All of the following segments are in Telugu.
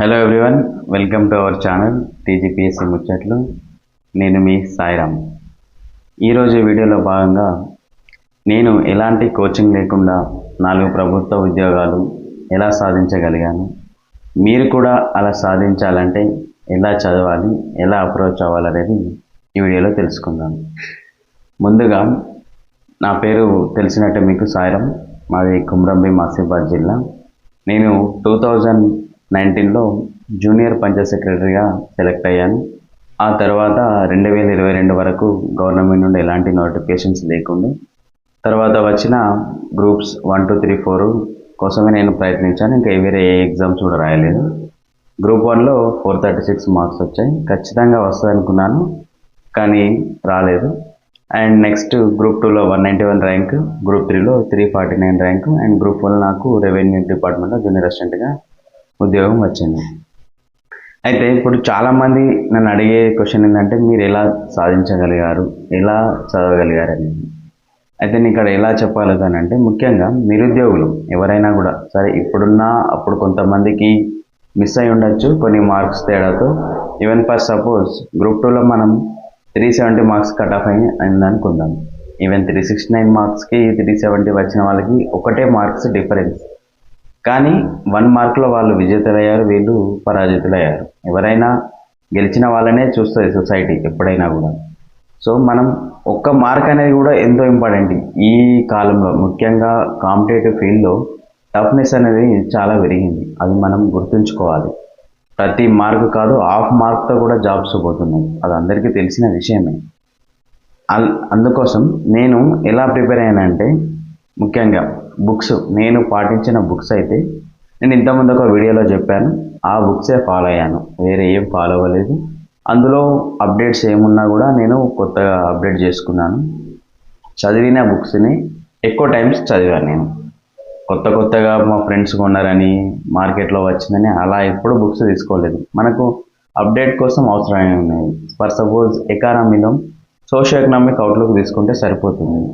Hello everyone welcome to our channel TGPSC ముచ్చట్లు నేను మీ సాయిరామ్. ఈరోజు వీడియోలో భాగంగా నేను ఎలాంటి కోచింగ్ లేకుండా నాలుగు ప్రభుత్వ ఉద్యోగాలు ఎలా సాధించగలిగాను? మీరు కూడా అలా సాధించాలంటే ఎలా చదవాలి ఎలా అప్రోచ్ అవ్వాలనేది ఈ వీడియోలో తెలుసుకుందాం. ముందుగా నా పేరు తెలిసినట్టే మీకు సాయిరామ్ మాది కుమ్రంబి మాసిబాద్ జిల్లా. నేను టూ థౌజండ్ నైన్టీన్లో జూనియర్ పంచాయత్ సెక్రటరీగా సెలెక్ట్ అయ్యాను. ఆ తర్వాత రెండు వేల ఇరవై రెండు వరకు గవర్నమెంట్ నుండి ఎలాంటి నోటిఫికేషన్స్ లేకుండే. తర్వాత వచ్చిన groups one two three four కోసమే నేను ప్రయత్నించాను. ఇంకా వేరే ఏ ఎగ్జామ్స్ కూడా రాయలేదు. గ్రూప్ వన్లో ఫోర్ థర్టీ సిక్స్ మార్క్స్ వచ్చాయి. ఖచ్చితంగా వస్తుంది అనుకున్నాను కానీ రాలేదు. అండ్ నెక్స్ట్ గ్రూప్ టూలో one ninety one rank group త్రీలో three forty nine rank. And group one నాకు రెవెన్యూ డిపార్ట్మెంట్లో జూనియర్ అసిస్టెంట్గా ఉద్యోగం వచ్చింది. అయితే ఇప్పుడు చాలామంది నన్ను అడిగే క్వశ్చన్ ఏంటంటే మీరు ఎలా సాధించగలిగారు? ఎలా చదవగలిగారు అనేది అయితే నేను ఇక్కడ ఎలా చెప్పగలుగుతానంటే ముఖ్యంగా నిరుద్యోగులు ఎవరైనా కూడా సరే ఇప్పుడున్న అప్పుడు కొంతమందికి మిస్ అయి ఉండొచ్చు కొన్ని మార్క్స్ తేడాతో. ఈవెన్ ఫర్ సపోజ్ గ్రూప్ టూలో మనం three seventy marks cut off అయింది అనుకుందాం ఈవెన్ త్రీ సిక్స్టీ నైన్ మార్క్స్కి త్రీ సెవెంటీ వచ్చిన వాళ్ళకి ఒకటే మార్క్స్ డిఫరెన్స్ కానీ వన్ మార్క్లో వాళ్ళు విజేతలయ్యారు వీళ్ళు పరాజితులయ్యారు. ఎవరైనా గెలిచిన వాళ్ళనే చూస్తుంది సొసైటీ ఎప్పుడైనా కూడా. సో మనం ఒక్క మార్క్ అనేది కూడా ఎంతో ఇంపార్టెంట్. ఈ కాలంలో ముఖ్యంగా కాంపిటేటివ్ ఫీల్డ్లో టఫ్నెస్ అనేది చాలా పెరిగింది. అది మనం గుర్తుంచుకోవాలి. ప్రతి మార్క్ కాదు హాఫ్ మార్క్తో కూడా జాబ్స్ పోతున్నాయి. అది అందరికీ తెలిసిన విషయమే. అందుకోసం నేను ఎలా ప్రిపేర్ అయ్యానంటే ముఖ్యంగా బుక్స్ నేను పాటించిన బుక్స్ అయితే నేను ఇంతకుముందు ఒక వీడియోలో చెప్పాను ఆ బుక్సే ఫాలో అయ్యాను. వేరే ఏం ఫాలో అవ్వలేదు. అందులో అప్డేట్స్ ఏమున్నా కూడా నేను కొత్తగా అప్డేట్ చేసుకున్నాను. చదివిన బుక్స్ని ఎక్కువ టైమ్స్ చదివాను నేను. కొత్త కొత్తగా మా ఫ్రెండ్స్ కొన్నారని మార్కెట్లో వచ్చిందని అలా ఎప్పుడు బుక్స్ తీసుకోలేదు. మనకు అప్డేట్ కోసం అవసరమే ఉన్నాయి ఫర్ సపోజ్ ఎకానమీలో సోషో ఎకనామిక్ అవుట్లుక్ తీసుకుంటే సరిపోతుంది.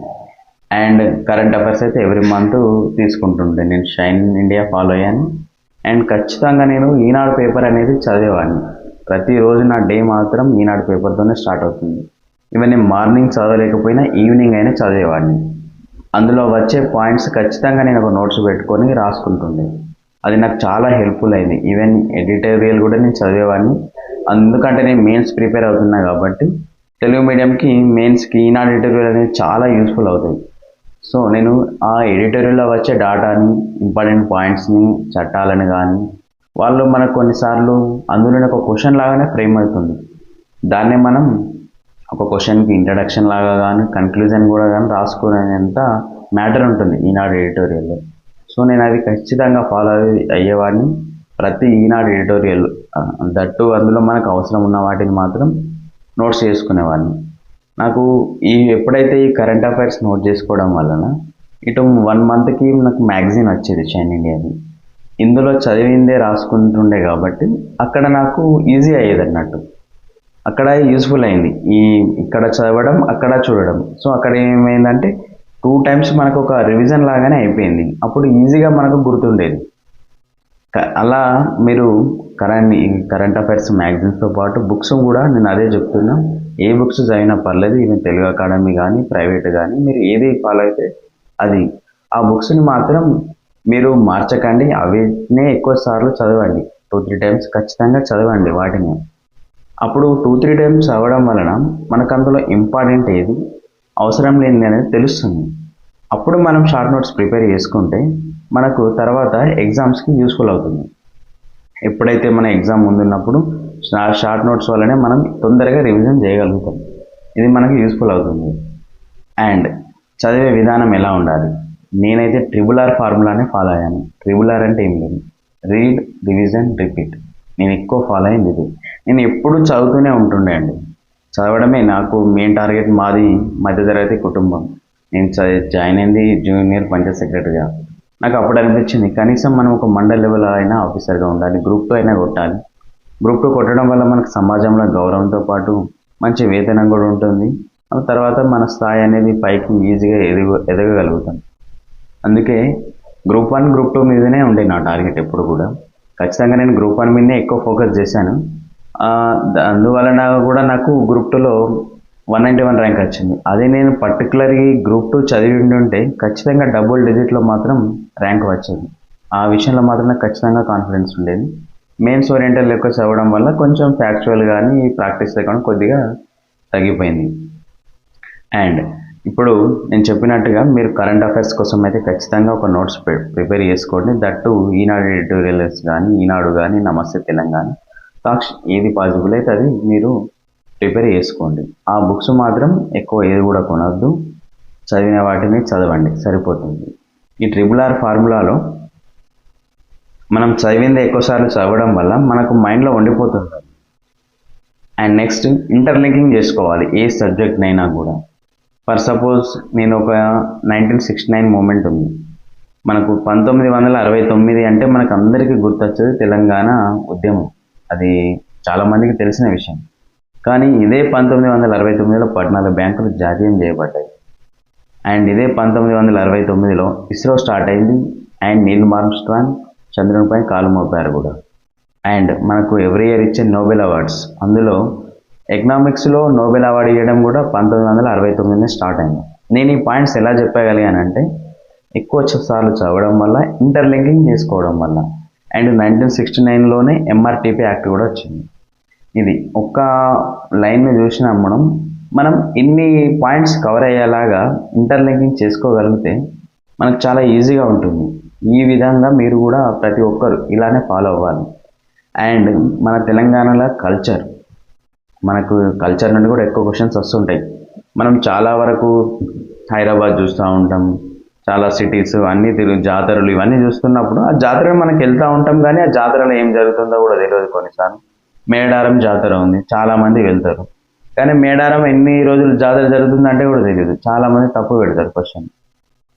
అండ్ కరెంట్ అఫైర్స్ అయితే ఎవ్రీ మంత్ తీసుకుంటుండే. నేను షైన్ ఇండియా ఫాలో అయ్యాను. అండ్ ఖచ్చితంగా నేను ఈనాడు పేపర్ అనేది చదివేవాడిని. ప్రతిరోజు నా డే మాత్రం ఈనాడు పేపర్తోనే స్టార్ట్ అవుతుంది. ఈవెన్ నేను మార్నింగ్ చదవలేకపోయినా ఈవినింగ్ అయినా చదివేవాడిని. అందులో వచ్చే పాయింట్స్ ఖచ్చితంగా నేను ఒక నోట్స్ పెట్టుకొని రాసుకుంటుండే. అది నాకు చాలా హెల్ప్ఫుల్ అయింది. ఈవెన్ ఎడిటోరియల్ కూడా నేను చదివేవాడిని. అందుకంటే నేను మెయిన్స్ ప్రిపేర్ అవుతున్నా కాబట్టి తెలుగు మీడియంకి మెయిన్స్కి ఈనాడు ఎడిటోరియల్ అనేది చాలా యూస్ఫుల్ అవుతాయి. సో నేను ఆ ఎడిటోరియల్లో వచ్చే డాటాని ఇంపార్టెంట్ పాయింట్స్ని చట్టాలని కానీ వాళ్ళు మనకు కొన్నిసార్లు అందులోనే ఒక క్వశ్చన్ లాగానే ఫ్రేమ్ అవుతుంది. దాన్నే మనం ఒక క్వశ్చన్కి ఇంట్రడక్షన్ లాగా కానీ కన్క్లూజన్ కూడా కానీ రాసుకునేంత మ్యాటర్ ఉంటుంది ఈనాడు ఎడిటోరియల్లో. సో నేను అది ఖచ్చితంగా ఫాలో అయ్యేవాడిని. ప్రతి ఈనాడు ఎడిటోరియల్ దట్టు అందులో మనకు అవసరం ఉన్న వాటిని మాత్రం నోట్స్ చేసుకునేవాడిని. నాకు ఈ ఎప్పుడైతే ఈ కరెంట్ అఫైర్స్ నోట్ చేసుకోవడం వలన ఇటు వన్ మంత్కి నాకు మ్యాగజైన్ వచ్చేది చైన్ ఇండియాది ఇందులో చదివిందే రాసుకుంటుండే కాబట్టి అక్కడ నాకు ఈజీ అయ్యేది అన్నట్టు. అక్కడ యూస్ఫుల్ అయింది. ఈ ఇక్కడ చదవడం అక్కడ చూడడం. సో అక్కడ ఏమైందంటే టూ టైమ్స్ మనకు ఒక రివిజన్ లాగానే అయిపోయింది. అప్పుడు ఈజీగా మనకు గుర్తుండేది. అలా మీరు కరెంట్ కరెంట్ అఫైర్స్ మ్యాగజైన్స్తో పాటు బుక్స్ కూడా నేను అదే చెప్తున్నా. ఏ బుక్స్ చదివినా పర్లేదు ఈవెన్ తెలుగు అకాడమీ కానీ ప్రైవేట్ కానీ మీరు ఏది ఫాలో అయితే అది. ఆ బుక్స్ని మాత్రం మీరు మార్చకండి అవినే ఎక్కువ సార్లు చదవండి. టూ త్రీ టైమ్స్ ఖచ్చితంగా చదవండి వాటిని. అప్పుడు టూ త్రీ టైమ్స్ చదవడం వలన మనకు అందులో ఇంపార్టెంట్ ఏది? అవసరం లేనిది అనేది తెలుస్తుంది. అప్పుడు మనం షార్ట్ నోట్స్ ప్రిపేర్ చేసుకుంటే మనకు తర్వాత ఎగ్జామ్స్కి యూస్ఫుల్ అవుతుంది. ఎప్పుడైతే మన ఎగ్జామ్ ముందున్నప్పుడు షార్ట్ నోట్స్ వల్లనే మనం తొందరగా రివిజన్ చేయగలుగుతాం. ఇది మనకు యూస్ఫుల్ అవుతుంది. అండ్ చదివే విధానం ఎలా ఉండాలి? నేనైతే ట్రిబుల్ ఆర్ ఫార్ములానే ఫాలో అయ్యాను. ట్రిబుల్ ఆర్ అంటే ఏం లేదు. Read revision repeat. నేను ఎక్కువ ఫాలో అయింది ఇది. నేను ఎప్పుడు చదువుతూనే ఉంటుండే అండి. చదవడమే నాకు మెయిన్ టార్గెట్ మాది మధ్యతరగతి కుటుంబం. నేను జాయిన్ అయింది జూనియర్ పంచాయత్ సెక్రటరీగా. నాకు అప్పుడు అనిపించింది కనీసం మనం ఒక మండల్ లెవెల్ అయినా ఆఫీసర్గా ఉండాలి గ్రూప్లో అయినా కొట్టాలి. గ్రూప్ టూ కొట్టడం వల్ల మనకు సమాజంలో గౌరవంతో పాటు మంచి వేతనం కూడా ఉంటుంది. తర్వాత మన స్థాయి అనేది పైకి ఈజీగా ఎదుగు ఎదగగలుగుతాం. అందుకే గ్రూప్ వన్ గ్రూప్ టూ మీదనే ఉండే నా టార్గెట్ ఎప్పుడు కూడా. ఖచ్చితంగా నేను గ్రూప్ వన్ మీదనే ఎక్కువ ఫోకస్ చేశాను. అందువలన కూడా నాకు గ్రూప్ టూలో వన్ నైంటీ వన్ ర్యాంక్ వచ్చింది. అదే నేను పర్టికులర్గా గ్రూప్ టూ చదివి ఉంటే ఖచ్చితంగా డబుల్ డిజిట్లో మాత్రం ర్యాంక్ వచ్చేది. ఆ విషయంలో మాత్రం నాకు ఖచ్చితంగా కాన్ఫిడెన్స్ ఉండేది. మెయిన్స్ ఓరియంటల్ ఎక్కువ చదవడం వల్ల కొంచెం ఫ్యాక్చువల్ కానీ ప్రాక్టీస్ కానీ కొద్దిగా తగ్గిపోయింది. అండ్ ఇప్పుడు నేను చెప్పినట్టుగా మీరు కరెంట్ అఫైర్స్ కోసం అయితే ఖచ్చితంగా ఒక నోట్స్ ప్రిపేర్ చేసుకోండి. దట్టు ఈనాడు ఎడిటోరియల్స్ కానీ ఈనాడు కానీ నమస్తే తెలంగాణ. సాక్షి ఏది పాసిబుల్ అయితే అది మీరు ప్రిపేర్ చేసుకోండి. ఆ బుక్స్ మాత్రం ఎక్కువ ఏది కూడా కొనద్దు. చదివిన వాటిని చదవండి. సరిపోతుంది. ఈ ట్రిపుల్ ఆర్ ఫార్ములాలో మనం చదివింది ఎక్కువసార్లు చదవడం వల్ల మనకు మైండ్లో ఉండిపోతుంది. అండ్ నెక్స్ట్ ఇంటర్లింకింగ్ చేసుకోవాలి ఏ సబ్జెక్ట్నైనా కూడా. ఫర్ సపోజ్ నేను ఒక నైన్టీన్ సిక్స్టీ నైన్ మూమెంట్ ఉంది. మనకు పంతొమ్మిది వందల అరవై తొమ్మిది అంటే మనకు అందరికీ గుర్తొచ్చేది తెలంగాణ ఉద్యమం. అది చాలామందికి తెలిసిన విషయం. కానీ ఇదే పంతొమ్మిది వందల అరవై తొమ్మిదిలో పద్నాలుగు బ్యాంకులు జాతీయం చేయబడ్డాయి. అండ్ ఇదే పంతొమ్మిది వందల అరవై తొమ్మిదిలో ఇస్రో స్టార్ట్ అయింది. అండ్ నీల్ ఆర్మ్స్ట్రాంగ్ చంద్రునిపై కాలు మోపారు కూడా. అండ్ మనకు ఎవ్రీ ఇయర్ ఇచ్చే నోబెల్ అవార్డ్స్. అందులో ఎకనామిక్స్లో నోబెల్ అవార్డు ఇవ్వడం కూడా పంతొమ్మిది వందల అరవై తొమ్మిదినే స్టార్ట్ అయింది. నేను ఈ పాయింట్స్ ఎలా చెప్పగలిగానంటే ఎక్కువ సార్లు చదవడం వల్ల ఇంటర్లింకింగ్ చేసుకోవడం వల్ల. అండ్ నైన్టీన్ సిక్స్టీ నైన్లోనే ఎంఆర్టీపీ యాక్ట్ కూడా వచ్చింది. ఇది ఒక్క లైన్ చూసినా మనం మనం ఇన్ని పాయింట్స్ కవర్ అయ్యేలాగా ఇంటర్లింకింగ్ చేసుకోగలిగితే మనకు చాలా ఈజీగా ఉంటుంది. ఈ విధంగా మీరు కూడా ప్రతి ఒక్కరు ఇలానే ఫాలో అవ్వాలి. అండ్ మన తెలంగాణలో కల్చర్ మనకు కల్చర్ నుండి కూడా ఎక్కువ క్వశ్చన్స్ వస్తుంటాయి. మనం చాలా వరకు హైదరాబాద్ చూస్తూ ఉంటాం చాలా సిటీస్ అన్నీ తిరుగు జాతరలు ఇవన్నీ చూస్తున్నప్పుడు ఆ జాతర మనకి వెళ్తూ ఉంటాం కానీ ఆ జాతరలో ఏం జరుగుతుందో కూడా తెలియదు కొన్నిసార్లు. మేడారం జాతర ఉంది చాలామంది వెళ్తారు. కానీ మేడారం ఎన్ని రోజులు జాతర జరుగుతుందంటే కూడా తెలియదు. చాలామంది తప్పు పెడతారు క్వశ్చన్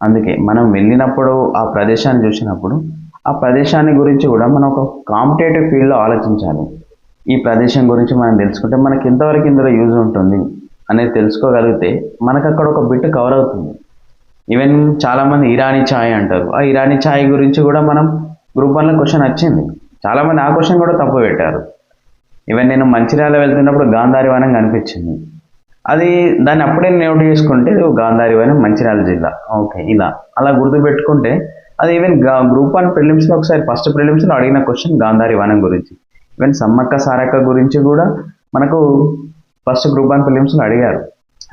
అందుకే మనం వెళ్ళినప్పుడు ఆ ప్రదేశాన్ని చూసినప్పుడు ఆ ప్రదేశాన్ని గురించి కూడా మనం ఒక కాంపిటేటివ్ ఫీల్డ్లో ఆలోచించాలి. ఈ ప్రదేశం గురించి మనం తెలుసుకుంటే మనకి ఎంతవరకు ఇందులో యూజ్ ఉంటుంది అనేది తెలుసుకోగలిగితే మనకు అక్కడ ఒక బిట్ కవర్ అవుతుంది. ఈవెన్ చాలామంది ఇరానీ ఛాయ్ అంటారు. ఆ ఇరానీ ఛాయ్ గురించి కూడా మనం గ్రూప్ వన్లో క్వశ్చన్ వచ్చింది. చాలామంది ఆ క్వశ్చన్ కూడా తప్పు పెట్టారు. ఈవెన్ నేను మంచిర్యాల వెళ్తున్నప్పుడు గాంధారి వనం కనిపించింది. అది దాన్ని అప్పుడే నోట్ చేసుకుంటే ఇది గాంధారి వనం మంచిర్యాల జిల్లా. ఓకే ఇలా. అలా గుర్తుపెట్టుకుంటే అది ఈవెన్ గ్రూప్ వన్ ప్రిలిమ్స్లో ఒకసారి ఫస్ట్ ప్రిలిమ్స్లో అడిగిన క్వశ్చన్ గాంధారి వనం గురించి. ఈవెన్ సమ్మక్క సారక్క గురించి కూడా మనకు ఫస్ట్ గ్రూప్ వన్ ప్రిలిమ్స్లో అడిగారు.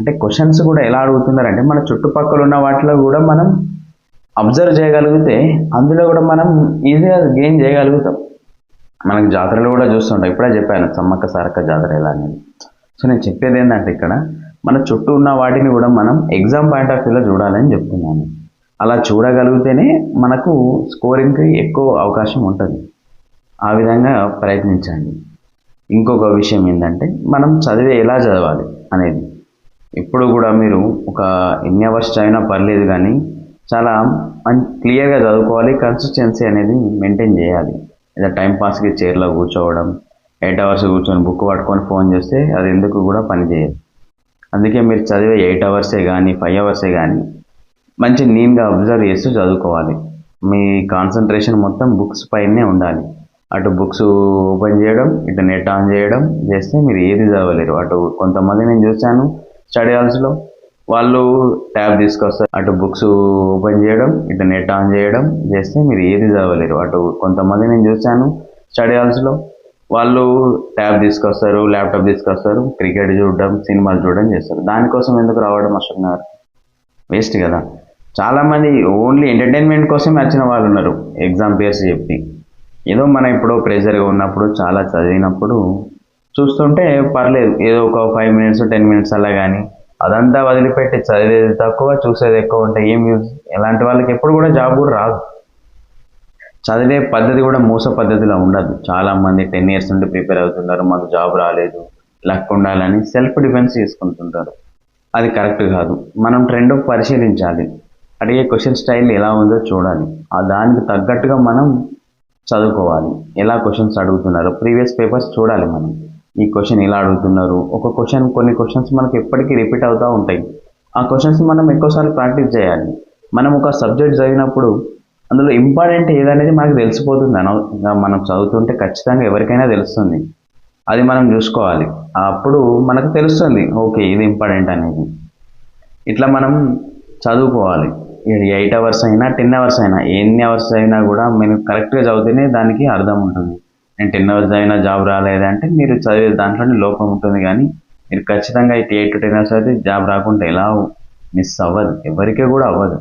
అంటే క్వశ్చన్స్ కూడా ఎలా అడుగుతున్నారంటే మన చుట్టుపక్కల ఉన్న వాటిలో కూడా మనం అబ్జర్వ్ చేయగలిగితే అందులో కూడా మనం ఈజీగా గెయిన్ చేయగలుగుతాం. మనకు జాతరలు కూడా చూస్తుంటాం. ఇప్పుడే చెప్పాను సమ్మక్క సారక్క జాతర ఎలా అనేది. సో నేను చెప్పేది ఏంటంటే ఇక్కడ మన చుట్టూ ఉన్న వాటిని కూడా మనం ఎగ్జామ్ పాయింట్ ఆఫ్ వ్యూలో చూడాలని చెప్తున్నాను. అలా చూడగలిగితేనే మనకు స్కోరింగ్కి ఎక్కువ అవకాశం ఉంటుంది. ఆ విధంగా ప్రయత్నించండి. ఇంకొక విషయం ఏంటంటే మనం చదివే ఎలా చదవాలి అనేది. ఎప్పుడు కూడా మీరు ఒక ఎన్ని అవర్స్ చదివినా పర్లేదు కానీ చాలా క్లియర్గా చదువుకోవాలి కన్సిస్టెన్సీ అనేది మెయింటైన్ చేయాలి. లేదా టైం పాస్కి చైర్లో కూర్చోవడం ఎయిట్ అవర్స్ కూర్చొని బుక్ పట్టుకొని ఫోన్ చేస్తే అది ఎందుకు కూడా పనిచేయదు అందుకే మీరు చదివే ఎయిట్ అవర్సే కానీ ఫైవ్ అవర్సే కానీ మంచి నీన్గా అబ్జర్వ్ చేస్తూ చదువుకోవాలి. మీ కాన్సన్ట్రేషన్ మొత్తం బుక్స్ పైనే ఉండాలి. అటు బుక్స్ ఓపెన్ చేయడం ఇటు నెట్ ఆన్ చేయడం చేస్తే మీరు ఏది చదవలేరు. అటు కొంతమంది నేను చూశాను స్టడీ హాల్స్లో వాళ్ళు ట్యాబ్ తీసుకొస్తారు. అటు బుక్స్ ఓపెన్ చేయడం ఇటు నెట్ ఆన్ చేయడం చేస్తే మీరు ఏది చదవలేరు. అటు కొంతమంది నేను చూశాను స్టడీ హాల్స్లో వాళ్ళు ట్యాబ్ తీసుకొస్తారు ల్యాప్టాప్ తీసుకొస్తారు క్రికెట్ చూడడం సినిమాలు చూడడం చేస్తారు. దానికోసం ఎందుకు రావడం అసలు గారు వేస్ట్ కదా. చాలామంది ఓన్లీ ఎంటర్టైన్మెంట్ కోసమే వచ్చిన వాళ్ళు ఉన్నారు. ఎగ్జామ్ పేర్స్ చెప్పి. ఏదో మనం ఇప్పుడు ప్రెషర్గా ఉన్నప్పుడు చాలా చదివినప్పుడు చూస్తుంటే పర్లేదు. ఏదో ఒక ఫైవ్ మినిట్స్ టెన్ మినిట్స్ అలా కానీ అదంతా వదిలిపెట్టి చదివేది తక్కువ చూసేది ఎక్కువ ఉంటే ఏం యూజ్? ఇలాంటి వాళ్ళకి ఎప్పుడు కూడా జాబ్ కూడా రాదు. చదివే పద్ధతి కూడా మూస పద్ధతిలో ఉండదు. చాలామంది టెన్ ఇయర్స్ నుండి ప్రిపేర్ అవుతున్నారు మాకు జాబ్ రాలేదు లక్ ఉండాలని సెల్ఫ్ డిఫెన్స్ చేసుకుంటుంటారు. అది కరెక్ట్ కాదు. మనం ట్రెండ్ పరిశీలించాలి. అడిగే క్వశ్చన్ స్టైల్ ఎలా ఉందో చూడాలి. ఆ దానికి తగ్గట్టుగా మనం చదువుకోవాలి. ఎలా క్వశ్చన్స్ అడుగుతున్నారు? ప్రీవియస్ పేపర్స్ చూడాలి మనం. ఈ క్వశ్చన్ ఇలా అడుగుతున్నారు? ఒక క్వశ్చన్ కొన్ని క్వశ్చన్స్ మనకి ఎప్పటికీ రిపీట్ అవుతూ ఉంటాయి. ఆ క్వశ్చన్స్ మనం ఎక్కువసార్లు ప్రాక్టీస్ చేయాలి. మనం ఒక సబ్జెక్ట్ చదివినప్పుడు అందులో ఇంపార్టెంట్ ఏదనేది మనకు తెలిసిపోతుంది. అన మనం చదువుతుంటే ఖచ్చితంగా ఎవరికైనా తెలుస్తుంది. అది మనం చూసుకోవాలి. అప్పుడు మనకు తెలుస్తుంది ఓకే ఇది ఇంపార్టెంట్ అనేది. ఇట్లా మనం చదువుకోవాలి. ఎయిట్ అవర్స్ అయినా టెన్ అవర్స్ అయినా ఎన్ని అవర్స్ అయినా కూడా మీరు కరెక్ట్గా చదివితేనే దానికి అర్థం ఉంటుంది. నేను టెన్ అవర్స్ అయినా జాబ్ రాలేదంటే మీరు చదివే దాంట్లోనే లోపం ఉంటుంది కానీ మీరు ఖచ్చితంగా అయితే ఎయిట్ టు టెన్ అవర్స్ అయితే జాబ్ రాకుండా ఎలా మిస్ అవ్వదు. ఎవరికీ కూడా అవ్వదు.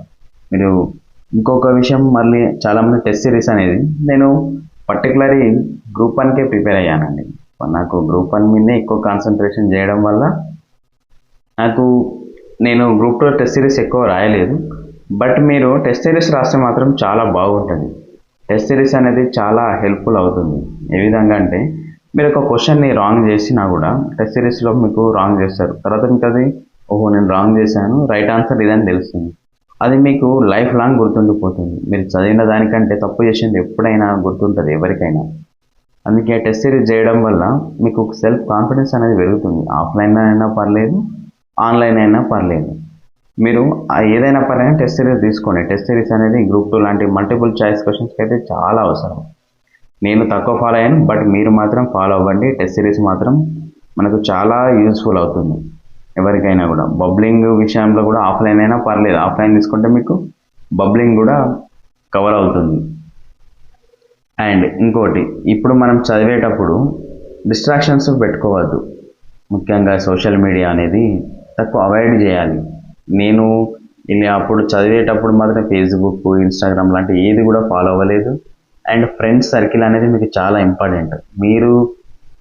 మీరు ఇంకొక విషయం మళ్ళీ చాలామంది టెస్ట్ సిరీస్ అనేది నేను పర్టికులర్లీ గ్రూప్ వన్కే ప్రిపేర్ అయ్యానండి. నాకు గ్రూప్ వన్ మీదే ఎక్కువ కాన్సన్ట్రేషన్ చేయడం వల్ల నాకు నేను గ్రూప్ టూ టెస్ట్ సిరీస్ ఎక్కువ రాయలేదు. బట్ మీరు టెస్ట్ సిరీస్ రాస్తే మాత్రం చాలా బాగుంటుంది. టెస్ట్ సిరీస్ అనేది చాలా హెల్ప్ఫుల్ అవుతుంది. ఏ విధంగా అంటే మీరు ఒక క్వశ్చన్ని రాంగ్ చేసినా కూడా టెస్ట్ సిరీస్లో మీకు రాంగ్ చేస్తారు. తర్వాత మీకు అది ఓహో నేను రాంగ్ చేశాను. రైట్ ఆన్సర్ ఇదని తెలుస్తుంది. అది మీకు లైఫ్ లాంగ్ గుర్తుండిపోతుంది మీరు చదివిన దానికంటే తప్పు చేసింది ఎప్పుడైనా గుర్తుంటుంది ఎవరికైనా. అందుకే టెస్ట్ సిరీస్ చేయడం వల్ల మీకు సెల్ఫ్ కాన్ఫిడెన్స్ అనేది పెరుగుతుంది. ఆఫ్లైన్ అయినా పర్లేదు ఆన్లైన్ అయినా పర్లేదు. మీరు ఏదైనా పర్లేదు టెస్ట్ సిరీస్ తీసుకోండి. టెస్ట్ సిరీస్ అనేది గ్రూప్ టూ లాంటి మల్టిపుల్ చాయిస్ క్వశ్చన్స్కి అయితే చాలా అవసరం. నేను తక్కువ ఫాలో అయ్యాను బట్ మీరు మాత్రం ఫాలో అవ్వండి. టెస్ట్ సిరీస్ మాత్రం మనకు చాలా యూస్ఫుల్ అవుతుంది. ఎవరికైనా కూడా. బబ్లింగ్ విషయంలో కూడా ఆఫ్లైన్ అయినా పర్లేదు. ఆఫ్లైన్ తీసుకుంటే మీకు బబ్లింగ్ కూడా కవర్ అవుతుంది. అండ్ ఇంకోటి ఇప్పుడు మనం చదివేటప్పుడు డిస్ట్రాక్షన్స్ పెట్టుకోవద్దు. ముఖ్యంగా సోషల్ మీడియా అనేది తక్కువ అవాయిడ్ చేయాలి. నేను ఇలా అప్పుడు చదివేటప్పుడు మాత్రం ఫేస్బుక్ ఇన్స్టాగ్రామ్ లాంటి ఏది కూడా ఫాలో అవ్వలేదు. అండ్ ఫ్రెండ్స్ సర్కిల్ అనేది మీకు చాలా ఇంపార్టెంట్. మీరు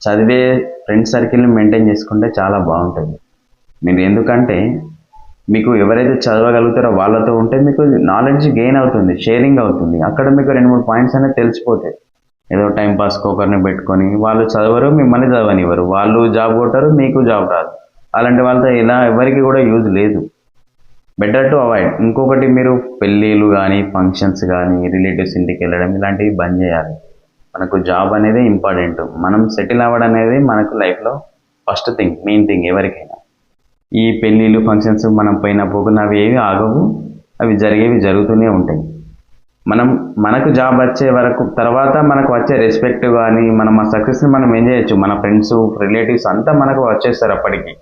చదివే ఫ్రెండ్స్ సర్కిల్ని మెయింటైన్ చేసుకుంటే చాలా బాగుంటుంది. మీరు ఎందుకంటే మీకు ఎవరైతే చదవగలుగుతారో వాళ్ళతో ఉంటే మీకు నాలెడ్జ్ గెయిన్ అవుతుంది షేరింగ్ అవుతుంది. అక్కడ మీకు రెండు మూడు పాయింట్స్ అనేది తెలిసిపోతాయి. ఏదో టైం పాస్ ఒకరిని పెట్టుకొని వాళ్ళు చదవరు మిమ్మల్ని చదవనివ్వరు. వాళ్ళు జాబ్ కొట్టరు మీకు జాబ్ రాదు. అలాంటి వాళ్ళతో ఇలా ఎవరికి కూడా యూజ్ లేదు. బెటర్ టు అవాయిడ్ ఇంకొకటి మీరు పెళ్ళిళ్ళు కానీ ఫంక్షన్స్ కానీ రిలేటివ్స్ ఇంటికి వెళ్ళడం ఇలాంటివి బంద్ చేయాలి. మనకు జాబ్ అనేది ఇంపార్టెంట్ మనం సెటిల్ అవ్వడం అనేది మనకు లైఫ్లో ఫస్ట్ థింగ్ మెయిన్ థింగ్ ఎవరికైనా. ఈ పెళ్ళిళ్ళు ఫంక్షన్స్ మనం పోయిన పోకున్న అవి ఏవి ఆగవు. అవి జరిగేవి జరుగుతూనే ఉంటాయి. మనం మనకు జాబ్ వచ్చే వరకు తర్వాత మనకు వచ్చే రెస్పెక్ట్ కానీ మనం ఆ సక్సెస్ని మనం ఏం చేయొచ్చు? మన ఫ్రెండ్స్ రిలేటివ్స్ అంతా మనకు వచ్చేస్తారు అప్పటికి.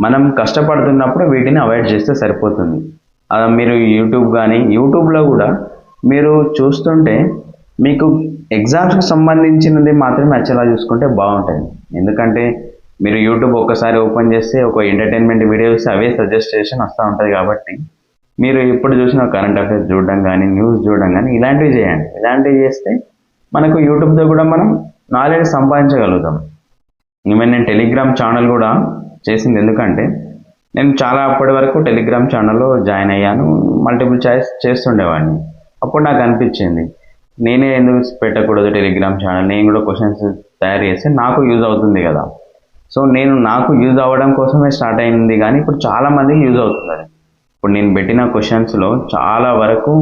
మనం కష్టపడుతున్నప్పుడు వీటిని అవాయిడ్ చేస్తే సరిపోతుంది. అలా మీరు యూట్యూబ్ కానీ యూట్యూబ్లో కూడా మీరు చూస్తుంటే మీకు ఎగ్జామ్స్కి సంబంధించినది మాత్రమే వచ్చేలా చూసుకుంటే బాగుంటుంది. ఎందుకంటే మీరు యూట్యూబ్ ఒక్కసారి ఓపెన్ చేస్తే ఒక ఎంటర్టైన్మెంట్ వీడియోస్ అవే సజెస్ట్ చేసి వస్తూ ఉంటుంది కాబట్టి మీరు ఎప్పుడు చూసిన కరెంట్ అఫైర్స్ చూడడం కానీ న్యూస్ చూడడం కానీ ఇలాంటివి చేయండి. ఇలాంటివి చేస్తే మనకు యూట్యూబ్తో కూడా మనం నాలెడ్జ్ సంపాదించగలుగుతాం. ఈవెన్ నేను టెలిగ్రామ్ ఛానల్ కూడా చేసింది ఎందుకంటే నేను చాలా అప్పటి వరకు టెలిగ్రామ్ ఛానల్లో జాయిన్ అయ్యాను. మల్టిపుల్ చాయిస్ చేస్తుండేవాడిని. అప్పుడు నాకు అనిపించింది నేనే ఎందుకు పెట్టకూడదు టెలిగ్రామ్ ఛానల్ నేను కూడా క్వశ్చన్స్ తయారు చేస్తే నాకు యూజ్ అవుతుంది కదా. సో నేను నాకు యూజ్ అవ్వడం కోసమే స్టార్ట్ అయింది కానీ ఇప్పుడు చాలా మందికి యూజ్ అవుతుంది. అది ఇప్పుడు నేను పెట్టిన క్వశ్చన్స్లో చాలా వరకు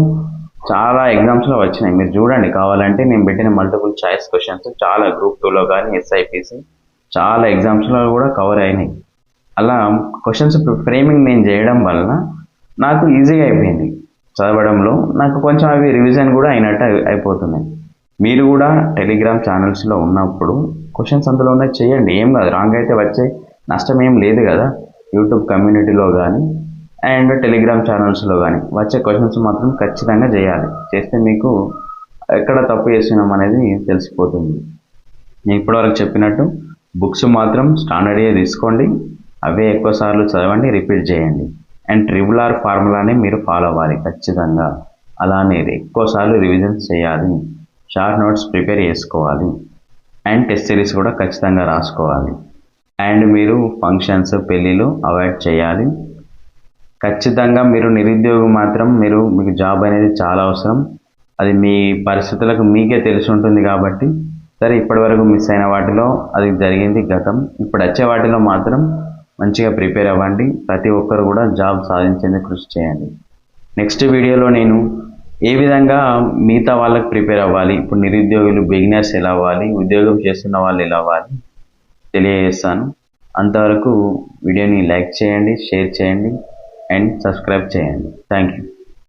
చాలా ఎగ్జామ్స్లో వచ్చినాయి. మీరు చూడండి కావాలంటే నేను పెట్టిన మల్టిపుల్ చాయిస్ క్వశ్చన్స్ చాలా గ్రూప్ టూలో కానీ ఎస్ఐపిసి చాలా ఎగ్జామ్స్లో కూడా కవర్ అయినాయి. అలా క్వశ్చన్స్ ఫ్రేమింగ్ నేను చేయడం వలన నాకు ఈజీగా అయిపోయింది. చదవడంలో నాకు కొంచెం అవి రివిజన్ కూడా అయినట్టు అయిపోతున్నాయి. మీరు కూడా టెలిగ్రామ్ ఛానల్స్లో ఉన్నప్పుడు క్వశ్చన్స్ అందులో ఉన్నాయి. చేయండి. ఏం కాదు. రాంగ్ అయితే వచ్చే నష్టం ఏం లేదు కదా. యూట్యూబ్ కమ్యూనిటీలో కానీ అండ్ టెలిగ్రామ్ ఛానల్స్లో కానీ వచ్చే క్వశ్చన్స్ మాత్రం ఖచ్చితంగా చేయాలి. చేస్తే మీకు ఎక్కడ తప్పు చేస్తున్నాం అనేది తెలిసిపోతుంది. నేను ఇప్పటివరకు చెప్పినట్టు బుక్స్ మాత్రం స్టాండర్డ్గా తీసుకోండి. అవే ఎక్కువ సార్లు చదవండి రిపీట్ చేయండి. అండ్ ట్రిబుల్ ఆర్ ఫార్ములానే మీరు ఫాలో అవ్వాలి ఖచ్చితంగా. అలానే ఎక్కువ సార్లు రివిజన్స్ చేయాలి. షార్ట్ నోట్స్ ప్రిపేర్ చేసుకోవాలి. అండ్ టెస్ట్ సిరీస్ కూడా ఖచ్చితంగా రాసుకోవాలి. అండ్ మీరు ఫంక్షన్స్ పెళ్ళిళ్ళు అవాయిడ్ చేయాలి. ఖచ్చితంగా మీరు నిరుద్యోగం మాత్రం మీరు మీకు జాబ్ అనేది చాలా అవసరం. అది మీ పరిస్థితులకు మీకే తెలిసి ఉంటుంది కాబట్టి సరే ఇప్పటివరకు మిస్ అయిన వాటిలో అది జరిగింది గతం. ఇప్పుడు వచ్చే వాటిలో మాత్రం మంచిగా ప్రిపేర్ అవ్వండి. ప్రతి ఒక్కరు కూడా జాబ్ సాధించేందుకు కృషి చేయండి. నెక్స్ట్ వీడియోలో నేను ఏ విధంగా మిగతా వాళ్ళకి ప్రిపేర్ అవ్వాలి? ఇప్పుడు నిరుద్యోగులు బిగినర్స్ ఎలా అవ్వాలి? ఉద్యోగం చేస్తున్న వాళ్ళు ఎలా అవ్వాలి? తెలియజేస్తాను. అంతవరకు వీడియోని లైక్ చేయండి షేర్ చేయండి అండ్ సబ్స్క్రైబ్ చేయండి. Thank you